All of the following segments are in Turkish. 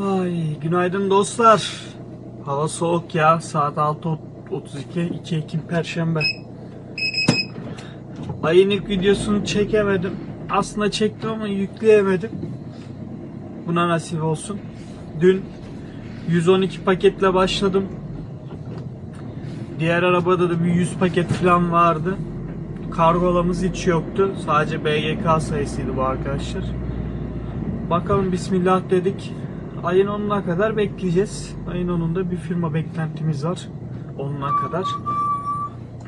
Ay günaydın dostlar. Hava soğuk ya. Saat 6.32. 2 Ekim Perşembe. Ayın ilk videosunu çekemedim. Aslında çektim ama yükleyemedim. Buna nasip olsun. Dün 112 paketle başladım. Diğer arabada da bir 100 paket falan vardı. Kargolamız hiç yoktu. Sadece BGK sayısıydı bu arkadaşlar. Bakalım bismillah dedik. Ayın 10'una kadar bekleyeceğiz. Ayın 10'unda bir firma beklentimiz var. 10'una kadar.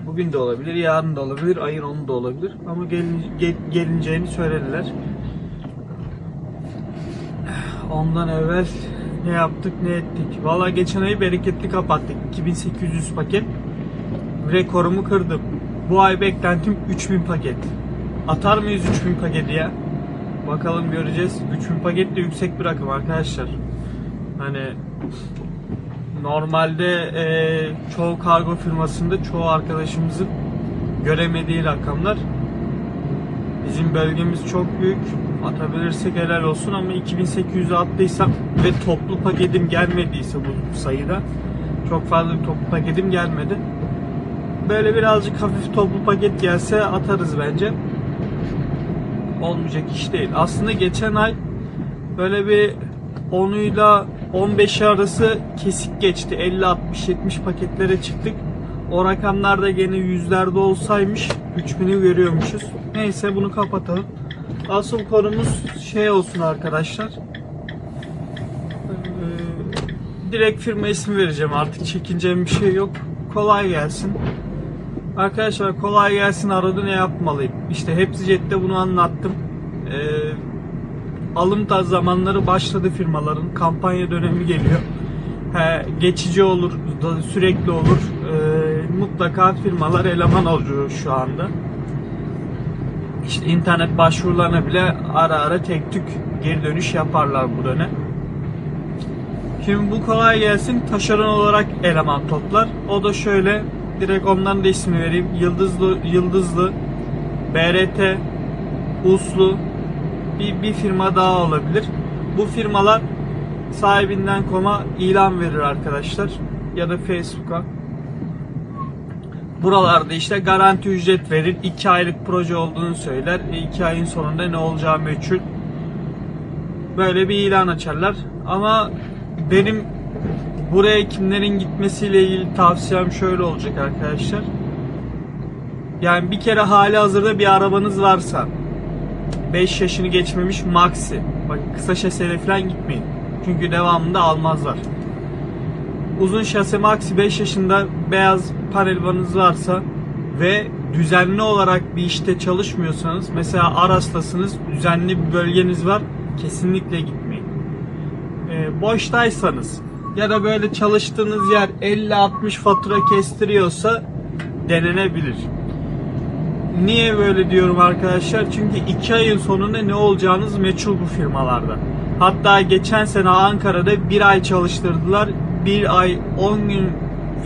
Bugün de olabilir, yarın da olabilir, ayın 10'u da olabilir. Ama gelin, gel- gelineceğini söylediler. Ondan evvel ne yaptık ne ettik. Valla geçen ayı bereketli kapattık. 2800 paket. Rekorumu kırdım. Bu ay beklentim 3000 paket. Atar mıyız 3000 paketi ya? Bakalım göreceğiz. 3000 paket de yüksek bir rakam arkadaşlar. Hani normalde e, çoğu kargo firmasında çoğu arkadaşımızın göremediği rakamlar. Bizim bölgemiz çok büyük. Atabilirsek helal olsun ama 2800'e attıysam ve toplu paketim gelmediyse bu sayıda çok fazla bir toplu paketim gelmedi. Böyle birazcık hafif toplu paket gelse atarız bence olmayacak iş değil. Aslında geçen ay böyle bir 10'uyla 15 arası kesik geçti. 50 60 70 paketlere çıktık. O rakamlar da gene yüzlerde olsaymış 3000'i görüyormuşuz. Neyse bunu kapatalım. Asıl konumuz şey olsun arkadaşlar. Ee, direkt firma ismi vereceğim artık çekineceğim bir şey yok. Kolay gelsin. Arkadaşlar kolay gelsin aradı ne yapmalıyım? İşte hepsi cepte bunu anlattım. Ee, alım da zamanları başladı firmaların. Kampanya dönemi geliyor. He, geçici olur, da sürekli olur. Ee, mutlaka firmalar eleman alıyor şu anda. İşte internet başvurularına bile ara ara tek tük geri dönüş yaparlar bu dönem. Şimdi bu kolay gelsin taşeron olarak eleman toplar. O da şöyle direkt ondan da ismini vereyim. Yıldızlı Yıldızlı BRT Uslu bir, bir firma daha olabilir. Bu firmalar sahibinden koma ilan verir arkadaşlar ya da Facebook'a. Buralarda işte garanti ücret verir. 2 aylık proje olduğunu söyler. 2 ayın sonunda ne olacağı meçhul. Böyle bir ilan açarlar. Ama benim buraya kimlerin gitmesiyle ilgili tavsiyem şöyle olacak arkadaşlar. Yani bir kere hali hazırda bir arabanız varsa 5 yaşını geçmemiş maxi. Bak kısa şaseyle falan gitmeyin. Çünkü devamında almazlar. Uzun şase maxi 5 yaşında beyaz panel vanınız varsa ve düzenli olarak bir işte çalışmıyorsanız mesela Aras'tasınız düzenli bir bölgeniz var kesinlikle gitmeyin. Ee, boştaysanız ya da böyle çalıştığınız yer 50-60 fatura kestiriyorsa denenebilir. Niye böyle diyorum arkadaşlar? Çünkü 2 ayın sonunda ne olacağınız meçhul bu firmalarda. Hatta geçen sene Ankara'da bir ay çalıştırdılar. Bir ay 10 gün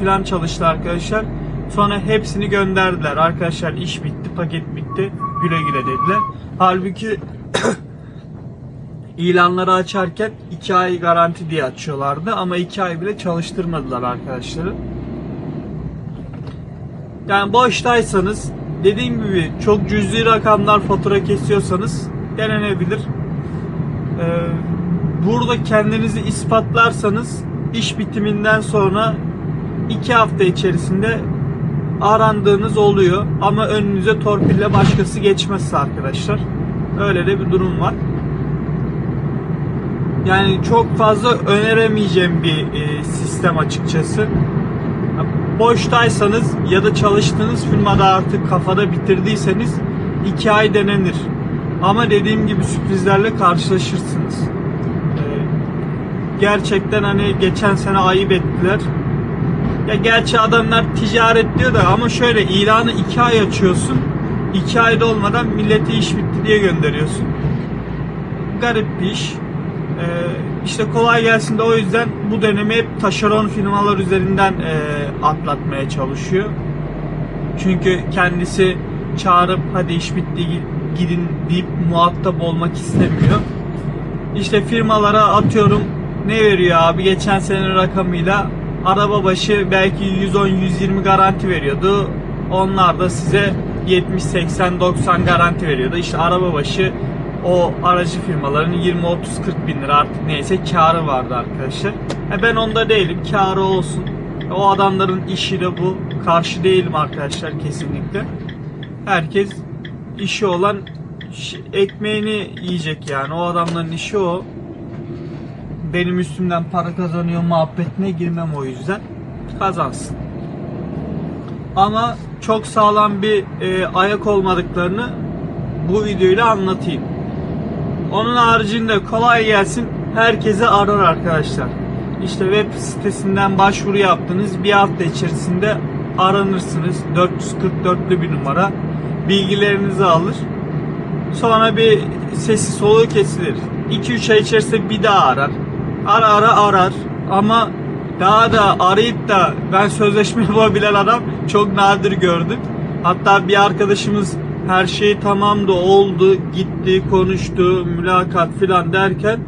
falan çalıştı arkadaşlar. Sonra hepsini gönderdiler. Arkadaşlar iş bitti, paket bitti. Güle güle dediler. Halbuki ilanları açarken 2 ay garanti diye açıyorlardı ama 2 ay bile çalıştırmadılar arkadaşları. Yani boştaysanız dediğim gibi çok cüzi rakamlar fatura kesiyorsanız denenebilir. Ee, burada kendinizi ispatlarsanız iş bitiminden sonra 2 hafta içerisinde arandığınız oluyor ama önünüze torpille başkası geçmezse arkadaşlar. Öyle de bir durum var. Yani çok fazla öneremeyeceğim bir e, sistem açıkçası. Boştaysanız ya da çalıştığınız firmada artık kafada bitirdiyseniz 2 ay denenir. Ama dediğim gibi sürprizlerle karşılaşırsınız. E, gerçekten hani geçen sene ayıp ettiler. Ya gerçi adamlar ticaret diyor da ama şöyle ilanı 2 ay açıyorsun. 2 ayda olmadan millete iş bitti diye gönderiyorsun. Garip bir iş. Ee, işte kolay gelsin de o yüzden bu dönemi hep taşeron firmalar üzerinden e, atlatmaya çalışıyor. Çünkü kendisi çağırıp hadi iş bitti gi- gidin deyip muhatap olmak istemiyor. İşte firmalara atıyorum ne veriyor abi geçen senenin rakamıyla araba başı belki 110-120 garanti veriyordu. Onlar da size 70 80 90 garanti veriyordu. İşte araba başı o aracı firmaların 20 30 40 bin lira artık neyse karı vardı arkadaşlar. E ben onda değilim. Karı olsun. O adamların işi de bu. Karşı değilim arkadaşlar kesinlikle. Herkes işi olan ekmeğini yiyecek yani. O adamların işi o. Benim üstümden para kazanıyor muhabbetine girmem o yüzden. Kazansın. Ama çok sağlam bir e, ayak olmadıklarını bu videoyla anlatayım. Onun haricinde kolay gelsin herkese arar arkadaşlar. İşte web sitesinden başvuru yaptınız. Bir hafta içerisinde aranırsınız. 444'lü bir numara. Bilgilerinizi alır. Sonra bir sesi soluğu kesilir. 2-3 ay içerisinde bir daha arar. Ara ara arar. Ama daha da arayıp da ben sözleşme yapabilen adam çok nadir gördüm. Hatta bir arkadaşımız her şey tamamdı oldu gitti konuştu mülakat filan derken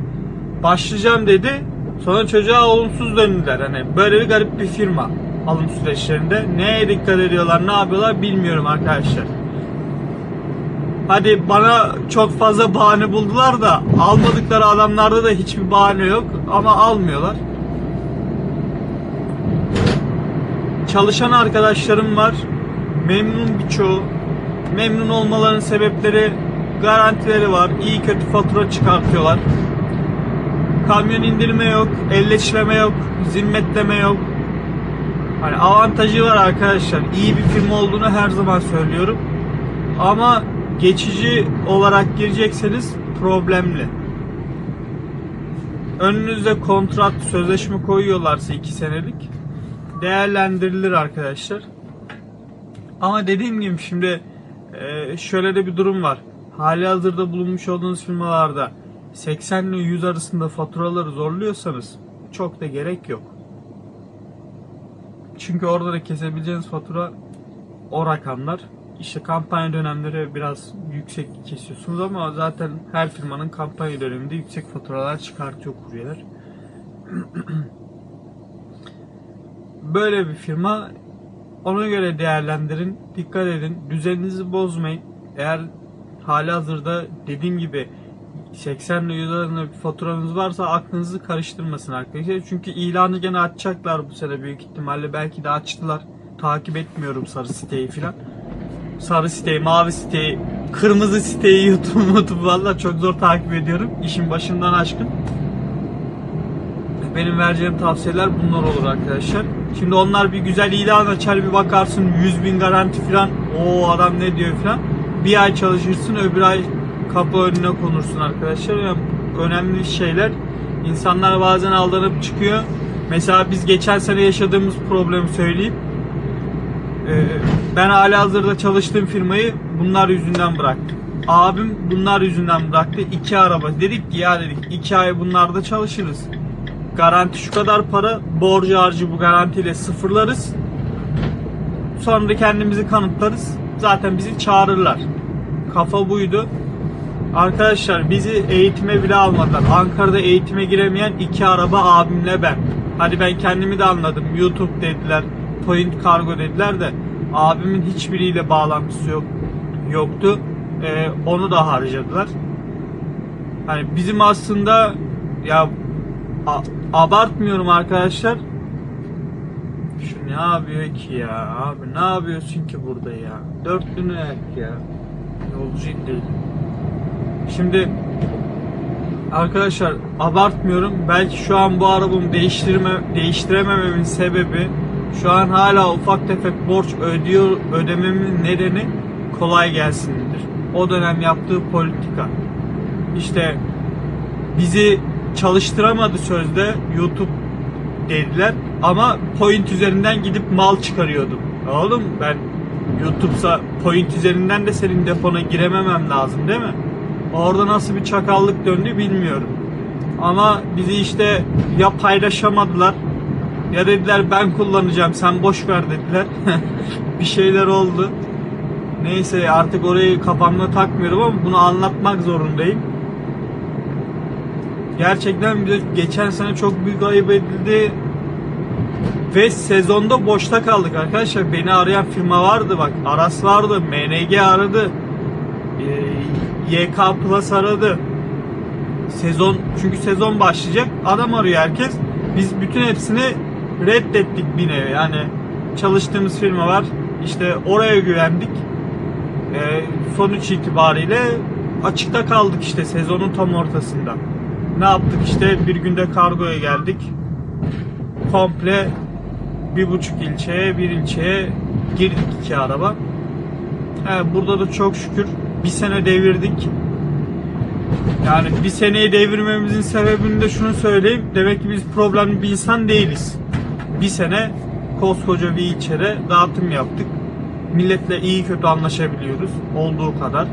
başlayacağım dedi. Sonra çocuğa olumsuz döndüler. Hani böyle bir garip bir firma alım süreçlerinde. Neye dikkat ediyorlar, ne yapıyorlar bilmiyorum arkadaşlar. Hadi bana çok fazla bahane buldular da almadıkları adamlarda da hiçbir bahane yok ama almıyorlar. Çalışan arkadaşlarım var. Memnun birçoğu. Memnun olmalarının sebepleri garantileri var. İyi kötü fatura çıkartıyorlar. Kamyon indirme yok, elleşleme yok, zimmetleme yok. Hani avantajı var arkadaşlar. İyi bir firma olduğunu her zaman söylüyorum. Ama geçici olarak girecekseniz problemli. Önünüzde kontrat, sözleşme koyuyorlarsa 2 senelik değerlendirilir arkadaşlar. Ama dediğim gibi şimdi e, şöyle de bir durum var. Hali hazırda bulunmuş olduğunuz firmalarda 80 ile 100 arasında faturaları zorluyorsanız çok da gerek yok. Çünkü orada da kesebileceğiniz fatura o rakamlar. İşte kampanya dönemleri biraz yüksek kesiyorsunuz ama zaten her firmanın kampanya döneminde yüksek faturalar çıkartıyor kuryeler. Böyle bir firma ona göre değerlendirin, dikkat edin, düzeninizi bozmayın. Eğer hali hazırda dediğim gibi 80 ile 100 arasında bir faturanız varsa aklınızı karıştırmasın arkadaşlar. Çünkü ilanı gene açacaklar bu sene büyük ihtimalle. Belki de açtılar. Takip etmiyorum sarı siteyi filan. Sarı siteyi, mavi siteyi, kırmızı siteyi YouTube, YouTube valla çok zor takip ediyorum. İşin başından aşkın. Benim vereceğim tavsiyeler bunlar olur arkadaşlar. Şimdi onlar bir güzel ilan açar bir bakarsın 100 bin garanti filan. O adam ne diyor filan. Bir ay çalışırsın öbür ay kapı önüne konursun arkadaşlar. Yani önemli şeyler. İnsanlar bazen aldanıp çıkıyor. Mesela biz geçen sene yaşadığımız problemi söyleyeyim. Ee, ben hala hazırda çalıştığım firmayı bunlar yüzünden bıraktım. Abim bunlar yüzünden bıraktı. İki araba. Dedik ki ya dedik iki ay bunlarda çalışırız. Garanti şu kadar para. Borcu harcı bu garantiyle sıfırlarız. Sonra da kendimizi kanıtlarız. Zaten bizi çağırırlar. Kafa buydu. Arkadaşlar bizi eğitime bile almadılar. Ankara'da eğitime giremeyen iki araba abimle ben. Hadi ben kendimi de anladım. YouTube dediler. Point Cargo dediler de abimin hiçbiriyle bağlantısı yok yoktu. Ee, onu da harcadılar. Hani bizim aslında ya abartmıyorum arkadaşlar. Şu ne yapıyor ki ya? Abi ne yapıyorsun ki burada ya? Dörtlünü ayak ya. Yolcu değil. Şimdi arkadaşlar abartmıyorum. Belki şu an bu arabamı değiştirme değiştiremememin sebebi şu an hala ufak tefek borç ödüyor ödememin nedeni kolay gelsindir. O dönem yaptığı politika. İşte bizi çalıştıramadı sözde YouTube dediler ama point üzerinden gidip mal çıkarıyordum. Oğlum ben YouTube'sa point üzerinden de senin depona girememem lazım değil mi? Orada nasıl bir çakallık döndü bilmiyorum. Ama bizi işte ya paylaşamadılar ya dediler ben kullanacağım sen boş ver dediler. bir şeyler oldu. Neyse artık orayı kafamda takmıyorum ama bunu anlatmak zorundayım. Gerçekten bize geçen sene çok büyük ayıp edildi. Ve sezonda boşta kaldık arkadaşlar. Beni arayan firma vardı bak. Aras vardı, MNG aradı. Ee, YK Plus aradı. Sezon çünkü sezon başlayacak. Adam arıyor herkes. Biz bütün hepsini reddettik bir nevi. Yani çalıştığımız firma var. İşte oraya güvendik. Ee, sonuç itibariyle açıkta kaldık işte sezonun tam ortasında. Ne yaptık işte bir günde kargoya geldik. Komple bir buçuk ilçeye, bir ilçeye girdik iki araba. Evet, burada da çok şükür bir sene devirdik. Yani bir seneyi devirmemizin sebebini de şunu söyleyeyim. Demek ki biz problemli bir insan değiliz. Bir sene koskoca bir ilçede dağıtım yaptık. Milletle iyi kötü anlaşabiliyoruz. Olduğu kadar.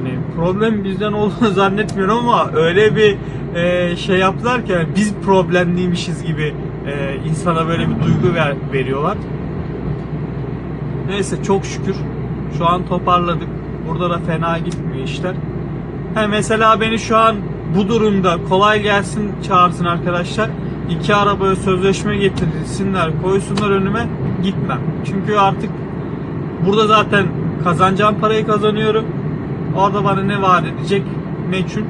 Hani problem bizden olduğunu zannetmiyorum ama öyle bir e, şey yaptılar ki yani biz problemliymişiz gibi e, insana böyle bir duygu ver, veriyorlar. Neyse çok şükür şu an toparladık. Burada da fena gitmiyor işler. He mesela beni şu an bu durumda kolay gelsin çağırsın arkadaşlar. İki arabaya sözleşme getirsinler, koysunlar önüme gitmem. Çünkü artık burada zaten kazanacağım parayı kazanıyorum. O da bana ne vaat edecek meçhul.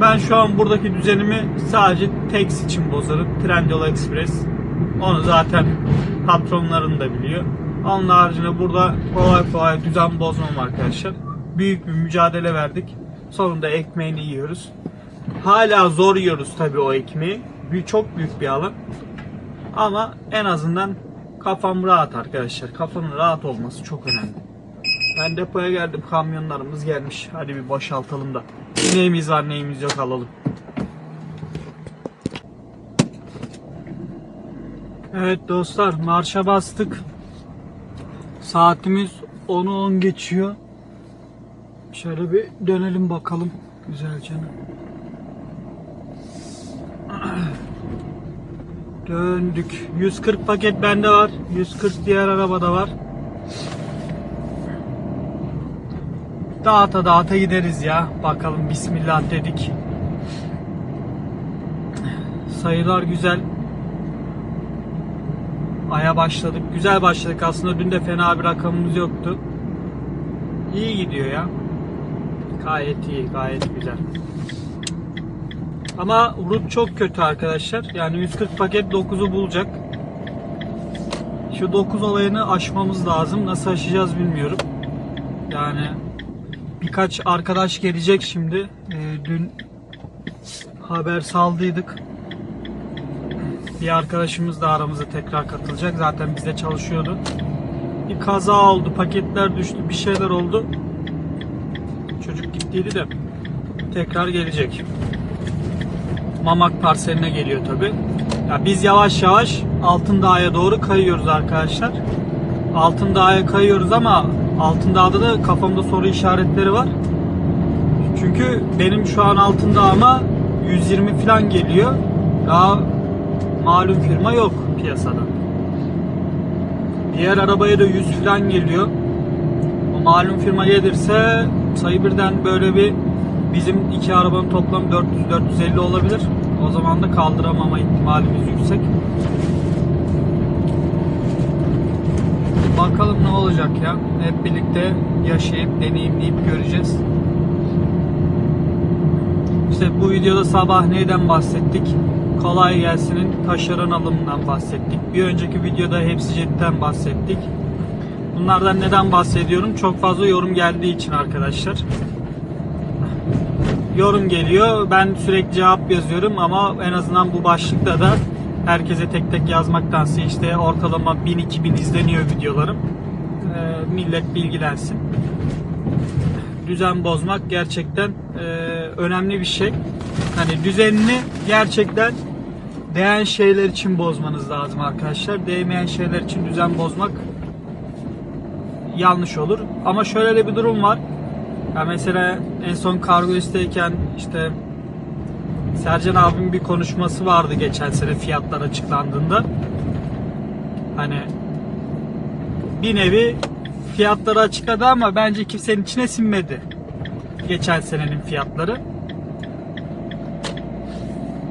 Ben şu an buradaki düzenimi sadece Tex için bozarım. Trendyol Express. Onu zaten patronların da biliyor. Onun haricinde burada kolay kolay düzen bozmam arkadaşlar. Büyük bir mücadele verdik. Sonunda ekmeğini yiyoruz. Hala zor yiyoruz tabii o ekmeği. Bir, çok büyük bir alan. Ama en azından kafam rahat arkadaşlar. Kafanın rahat olması çok önemli. Ben depoya geldim. Kamyonlarımız gelmiş. Hadi bir boşaltalım da. Neyimiz var neyimiz yok alalım. Evet dostlar marşa bastık. Saatimiz 10'u 10 geçiyor. Şöyle bir dönelim bakalım güzelce. Döndük. 140 paket bende var. 140 diğer arabada var. Dağıta dağıta gideriz ya. Bakalım bismillah dedik. Sayılar güzel. Aya başladık. Güzel başladık aslında. Dün de fena bir rakamımız yoktu. İyi gidiyor ya. Gayet iyi, gayet güzel. Ama rut çok kötü arkadaşlar. Yani 140 paket 9'u bulacak. Şu 9 olayını aşmamız lazım. Nasıl aşacağız bilmiyorum. Yani birkaç arkadaş gelecek şimdi. Ee, dün haber saldıydık. Bir arkadaşımız da aramıza tekrar katılacak. Zaten bizde çalışıyordu. Bir kaza oldu, paketler düştü, bir şeyler oldu. Çocuk gittiydi de tekrar gelecek. Mamak parseline geliyor tabi. Ya biz yavaş yavaş Altın Dağ'a doğru kayıyoruz arkadaşlar. Altın Dağ'a kayıyoruz ama Altın Dağ'da da kafamda soru işaretleri var. Çünkü benim şu an Altın Dağ'ıma 120 falan geliyor. Daha malum firma yok piyasada. Diğer arabaya da 100 falan geliyor. O malum firma gelirse sayı birden böyle bir bizim iki arabanın toplam 400-450 olabilir. O zaman da kaldıramama ihtimalimiz yüksek. Bakalım ne olacak ya. Hep birlikte yaşayıp deneyimleyip göreceğiz. İşte bu videoda sabah neyden bahsettik? Kolay Gelsin'in taşeron alımından bahsettik. Bir önceki videoda hepsi cidden bahsettik. Bunlardan neden bahsediyorum? Çok fazla yorum geldiği için arkadaşlar. Yorum geliyor. Ben sürekli cevap yazıyorum ama en azından bu başlıkta da herkese tek tek yazmaktansa işte ortalama 1000-2000 izleniyor videolarım. Ee, millet bilgilensin. Düzen bozmak gerçekten e, önemli bir şey. Hani düzenini gerçekten değen şeyler için bozmanız lazım arkadaşlar. Değmeyen şeyler için düzen bozmak yanlış olur. Ama şöyle de bir durum var. Ya mesela en son kargoisteyken işte Sercan abim bir konuşması vardı geçen sene fiyatlar açıklandığında. Hani bir nevi fiyatları açıkladı ama bence kimsenin içine sinmedi. Geçen senenin fiyatları.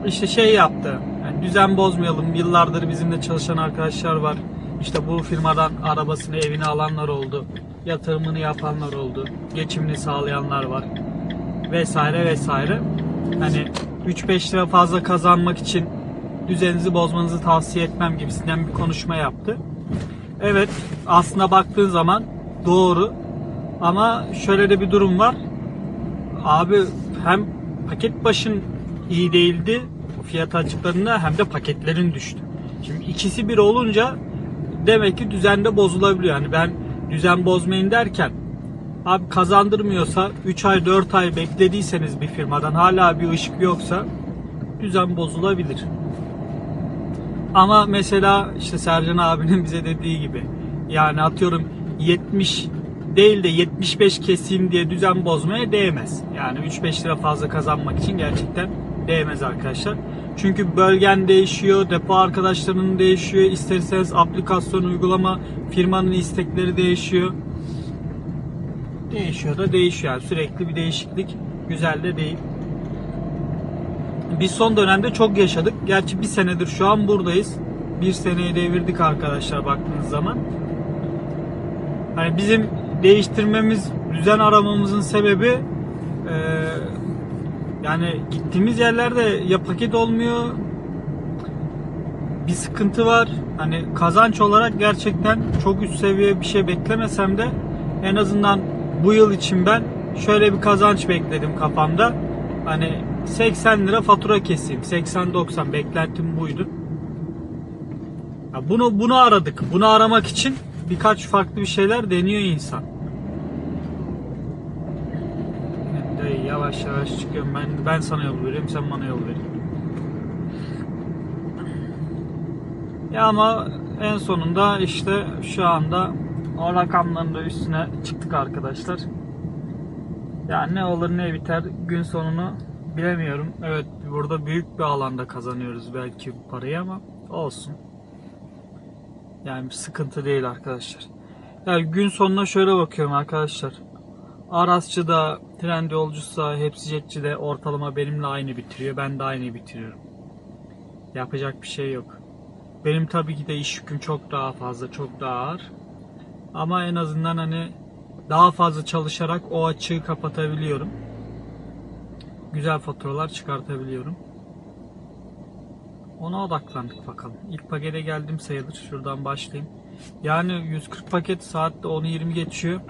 işte şey yaptı. Yani düzen bozmayalım. Yıllardır bizimle çalışan arkadaşlar var. İşte bu firmadan arabasını, evini alanlar oldu. Yatırımını yapanlar oldu. Geçimini sağlayanlar var. Vesaire vesaire. Hani 3-5 lira fazla kazanmak için düzeninizi bozmanızı tavsiye etmem gibisinden bir konuşma yaptı. Evet aslında baktığın zaman doğru. Ama şöyle de bir durum var. Abi hem paket başın iyi değildi fiyat açıklarında hem de paketlerin düştü. Şimdi ikisi bir olunca demek ki düzende bozulabiliyor. Yani ben düzen bozmayın derken abi kazandırmıyorsa 3 ay 4 ay beklediyseniz bir firmadan hala bir ışık yoksa düzen bozulabilir. Ama mesela işte Sercan abinin bize dediği gibi yani atıyorum 70 değil de 75 keseyim diye düzen bozmaya değmez. Yani 3-5 lira fazla kazanmak için gerçekten değmez arkadaşlar. Çünkü bölgen değişiyor, depo arkadaşlarının değişiyor, isterseniz aplikasyon uygulama firmanın istekleri değişiyor. Değişiyor da değişiyor. Sürekli bir değişiklik güzel de değil. Biz son dönemde çok yaşadık. Gerçi bir senedir şu an buradayız. Bir seneyi devirdik arkadaşlar baktığınız zaman. Hani bizim değiştirmemiz, düzen aramamızın sebebi e, yani gittiğimiz yerlerde ya paket olmuyor bir sıkıntı var. Hani kazanç olarak gerçekten çok üst seviye bir şey beklemesem de en azından bu yıl için ben şöyle bir kazanç bekledim kafamda. Hani 80 lira fatura keseyim. 80-90 beklentim buydu. Ya bunu bunu aradık. Bunu aramak için birkaç farklı bir şeyler deniyor insan. Dayı yavaş yavaş çıkıyorum. Ben ben sana yol vereyim, sen bana yol ver. Ya ama en sonunda işte şu anda o rakamların da üstüne çıktık arkadaşlar. Yani ne olur ne biter gün sonunu bilemiyorum. Evet burada büyük bir alanda kazanıyoruz belki bu parayı ama olsun. Yani bir sıkıntı değil arkadaşlar. Yani gün sonuna şöyle bakıyorum arkadaşlar. Arasçı'da, tren yolcusu, hepsi jetçi ortalama benimle aynı bitiriyor. Ben de aynı bitiriyorum. Yapacak bir şey yok. Benim tabii ki de iş yüküm çok daha fazla, çok daha ağır. Ama en azından hani daha fazla çalışarak o açığı kapatabiliyorum. Güzel faturalar çıkartabiliyorum. Ona odaklandık bakalım. İlk pakete geldim sayılır. Şuradan başlayayım. Yani 140 paket saatte 10-20 geçiyor.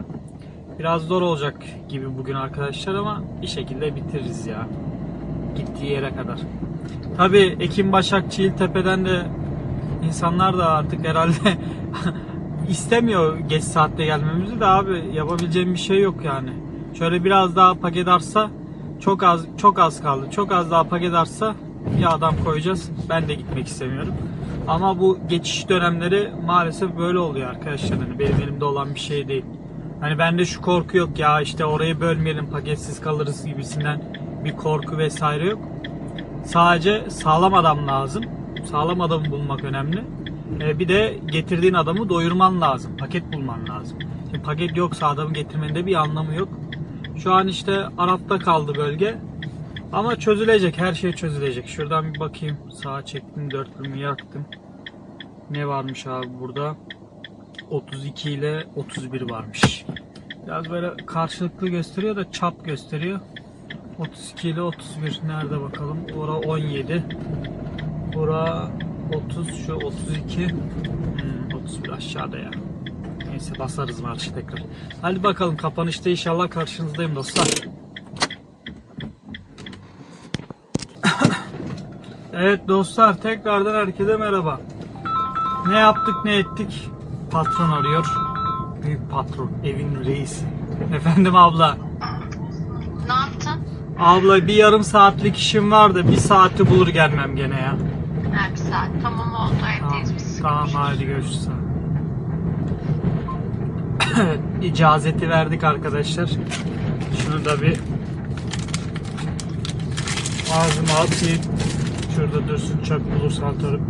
Biraz zor olacak gibi bugün arkadaşlar ama bir şekilde bitiririz ya. Gittiği yere kadar. Tabi Ekim Başak Çiğiltepe'den de insanlar da artık herhalde istemiyor geç saatte gelmemizi de abi yapabileceğim bir şey yok yani. Şöyle biraz daha paket artsa çok az çok az kaldı. Çok az daha paket artsa bir adam koyacağız. Ben de gitmek istemiyorum. Ama bu geçiş dönemleri maalesef böyle oluyor arkadaşlar. Hani benim elimde olan bir şey değil. Hani bende şu korku yok ya işte orayı bölmeyelim paketsiz kalırız gibisinden bir korku vesaire yok. Sadece sağlam adam lazım. Sağlam adamı bulmak önemli. Ee, bir de getirdiğin adamı doyurman lazım. Paket bulman lazım. Şimdi paket yoksa adamı getirmenin de bir anlamı yok. Şu an işte Arap'ta kaldı bölge. Ama çözülecek. Her şey çözülecek. Şuradan bir bakayım. Sağa çektim. Dörtlümü yaktım. Ne varmış abi burada? 32 ile 31 varmış. Biraz böyle karşılıklı gösteriyor da çap gösteriyor. 32 ile 31 nerede bakalım? Ora 17. Bura 30 şu 32. Hmm, 31 aşağıda ya. Neyse basarız marşı tekrar. Hadi bakalım kapanışta inşallah karşınızdayım dostlar. evet dostlar tekrardan herkese merhaba. Ne yaptık ne ettik? Patron arıyor. Büyük patron, evin reisi. Efendim abla. Ne yaptın? Abla bir yarım saatlik işim vardı. Bir saati bulur gelmem gene ya. Ha, bir saat. Tamam oldu. Tamam, Evdeyiz biz. tamam hadi görüşürüz. İcazeti verdik arkadaşlar. Şunu da bir ağzıma atayım. Şurada dursun çöp bulursa atarım.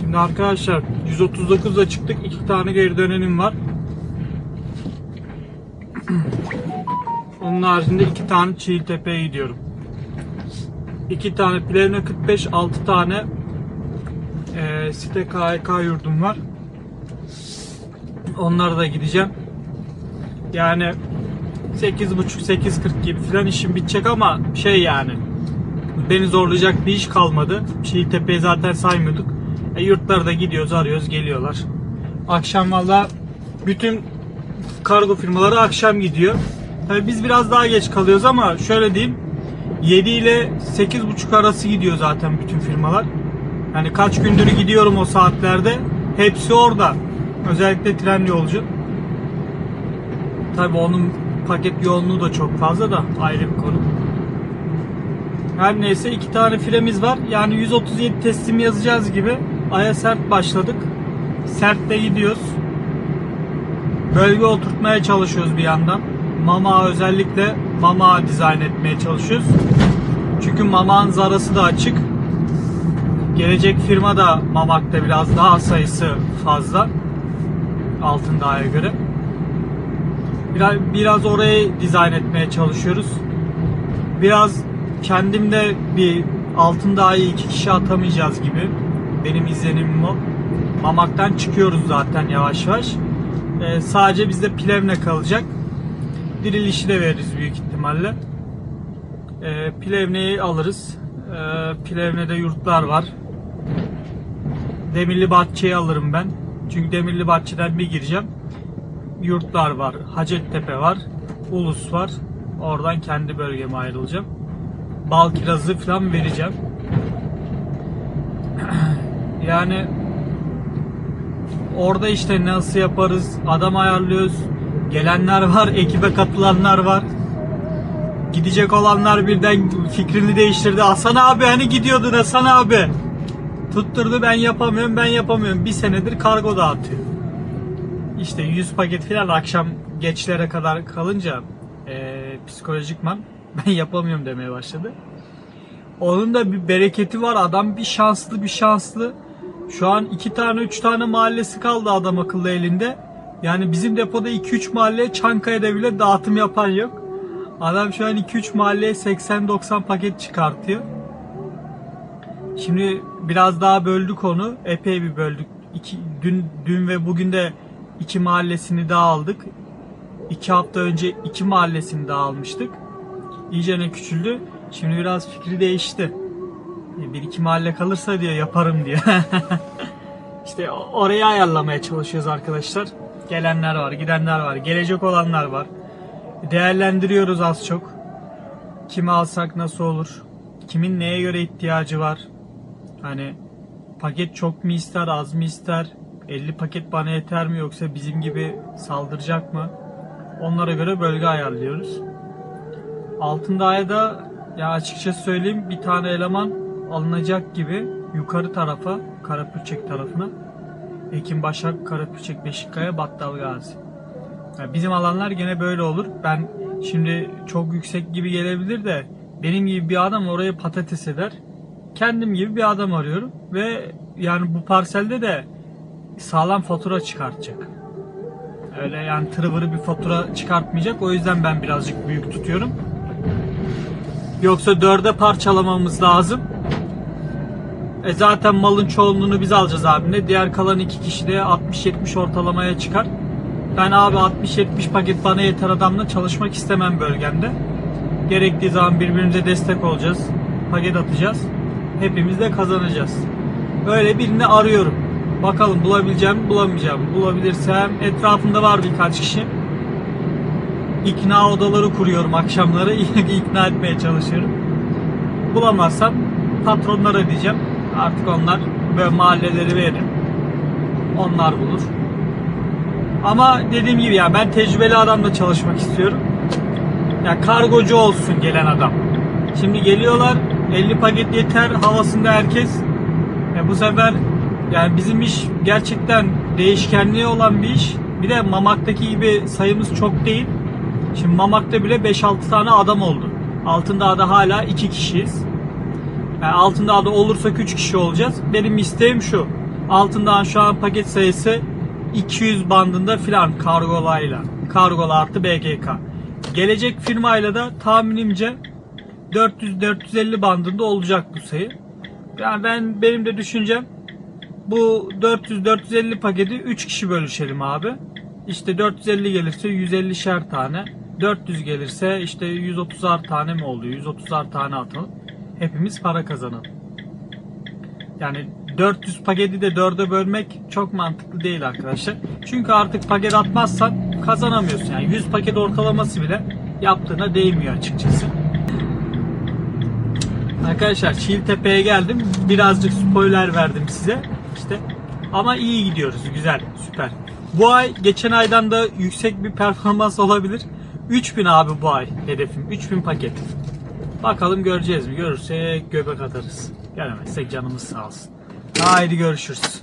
Şimdi arkadaşlar 139'da çıktık. iki tane geri dönenim var. Onun haricinde iki tane Çiğtepe'ye gidiyorum. 2 tane Plevne 45, 6 tane e, site KHK yurdum var. Onlara da gideceğim. Yani 8.30-8.40 gibi falan işim bitecek ama şey yani beni zorlayacak bir iş kalmadı. Şehitepe'yi zaten saymıyorduk. E, yurtlara da gidiyoruz, arıyoruz, geliyorlar. Akşam valla bütün kargo firmaları akşam gidiyor. Tabii biz biraz daha geç kalıyoruz ama şöyle diyeyim 7 ile 8.30 arası gidiyor zaten bütün firmalar. Yani kaç gündür gidiyorum o saatlerde. Hepsi orada. Özellikle tren yolcu. Tabii onun paket yoğunluğu da çok fazla da ayrı bir konu. Her neyse iki tane firemiz var. Yani 137 teslim yazacağız gibi. Aya sert başladık. Sertte gidiyoruz. Bölge oturtmaya çalışıyoruz bir yandan. Mama özellikle mama dizayn etmeye çalışıyoruz. Çünkü Mamak'ın zarası da açık. Gelecek firma da Mamak'ta biraz daha sayısı fazla. Altındağ'a göre. Biraz, biraz orayı dizayn etmeye çalışıyoruz. Biraz kendimde bir Altındağ'ı iki kişi atamayacağız gibi. Benim izlenimim o. Mamak'tan çıkıyoruz zaten yavaş yavaş. Ee, sadece bizde Plevne kalacak. Dirilişi de veririz büyük ihtimalle. Ee, Plevne'yi alırız. Ee, Plevne'de yurtlar var. Demirli Bahçe'yi alırım ben. Çünkü Demirli Bahçe'den bir gireceğim. Yurtlar var. Hacettepe var. Ulus var. Oradan kendi bölgeme ayrılacağım. Bal kirazı falan vereceğim. yani orada işte nasıl yaparız? Adam ayarlıyoruz. Gelenler var, ekibe katılanlar var. Gidecek olanlar birden fikrini değiştirdi. Hasan abi hani gidiyordun Hasan abi. Tutturdu ben yapamıyorum ben yapamıyorum. Bir senedir kargo dağıtıyor. İşte 100 paket falan akşam geçlere kadar kalınca eee psikolojikman ben yapamıyorum demeye başladı. Onun da bir bereketi var. Adam bir şanslı bir şanslı. Şu an iki tane üç tane mahallesi kaldı adam akıllı elinde. Yani bizim depoda 2-3 mahalleye Çankaya'da bile dağıtım yapan yok. Adam şu an 2-3 mahalleye 80-90 paket çıkartıyor. Şimdi biraz daha böldük onu. Epey bir böldük. İki, dün, dün ve bugün de iki mahallesini daha aldık. İki hafta önce iki mahallesini daha almıştık. İyice ne küçüldü. Şimdi biraz fikri değişti. Bir iki mahalle kalırsa diyor yaparım diyor. işte orayı ayarlamaya çalışıyoruz arkadaşlar. Gelenler var, gidenler var, gelecek olanlar var. Değerlendiriyoruz az çok. Kimi alsak nasıl olur? Kimin neye göre ihtiyacı var? Hani paket çok mu ister, az mı ister? 50 paket bana yeter mi yoksa bizim gibi saldıracak mı? Onlara göre bölge ayarlıyoruz. Altındağ'a da ya açıkça söyleyeyim bir tane eleman alınacak gibi yukarı tarafa Karapürçek tarafına Ekim Başak, Karapürçek, Beşikkaya, Battal Gazi. Yani bizim alanlar gene böyle olur. Ben şimdi çok yüksek gibi gelebilir de benim gibi bir adam oraya patates eder. Kendim gibi bir adam arıyorum ve yani bu parselde de sağlam fatura çıkartacak. Öyle yani tırvırı bir fatura çıkartmayacak. O yüzden ben birazcık büyük tutuyorum. Yoksa dörde parçalamamız lazım. E zaten malın çoğunluğunu biz alacağız abimle. Diğer kalan iki kişi de 60-70 ortalamaya çıkar. Ben abi 60-70 paket bana yeter adamla çalışmak istemem bölgemde. Gerektiği zaman birbirimize destek olacağız. Paket atacağız. Hepimiz de kazanacağız. Böyle birini arıyorum. Bakalım bulabileceğim bulamayacağım. Bulabilirsem etrafında var birkaç kişi. İkna odaları kuruyorum akşamları. ikna etmeye çalışıyorum. Bulamazsam patronlara diyeceğim. Artık onlar böyle mahalleleri verir. Onlar bulur. Ama dediğim gibi ya ben tecrübeli adamla çalışmak istiyorum. Ya kargocu olsun gelen adam. Şimdi geliyorlar 50 paket yeter havasında herkes. E bu sefer yani bizim iş gerçekten değişkenliği olan bir iş. Bir de Mamak'taki gibi sayımız çok değil. Şimdi Mamak'ta bile 5-6 tane adam oldu. Altındağ'da hala 2 kişiyiz. Yani Altındağ'da olursak 3 kişi olacağız. Benim isteğim şu. Altındağ'ın şu an paket sayısı 200 bandında filan kargolayla. Kargola artı BGK. Gelecek firmayla da tahminimce 400-450 bandında olacak bu sayı. Yani ben benim de düşüncem bu 400-450 paketi 3 kişi bölüşelim abi. İşte 450 gelirse 150 şer tane. 400 gelirse işte 130'ar tane mi oluyor? 130'ar tane atalım. Hepimiz para kazanalım. Yani 400 paketi de 4'e bölmek çok mantıklı değil arkadaşlar. Çünkü artık paket atmazsan kazanamıyorsun. Yani 100 paket ortalaması bile yaptığına değmiyor açıkçası. Arkadaşlar Çiğiltepe'ye geldim. Birazcık spoiler verdim size. İşte ama iyi gidiyoruz. Güzel. Süper. Bu ay geçen aydan da yüksek bir performans olabilir. 3000 abi bu ay hedefim. 3000 paket. Bakalım göreceğiz mi? Görürsek göbek atarız. Göremezsek canımız sağ olsun. Haydi görüşürüz.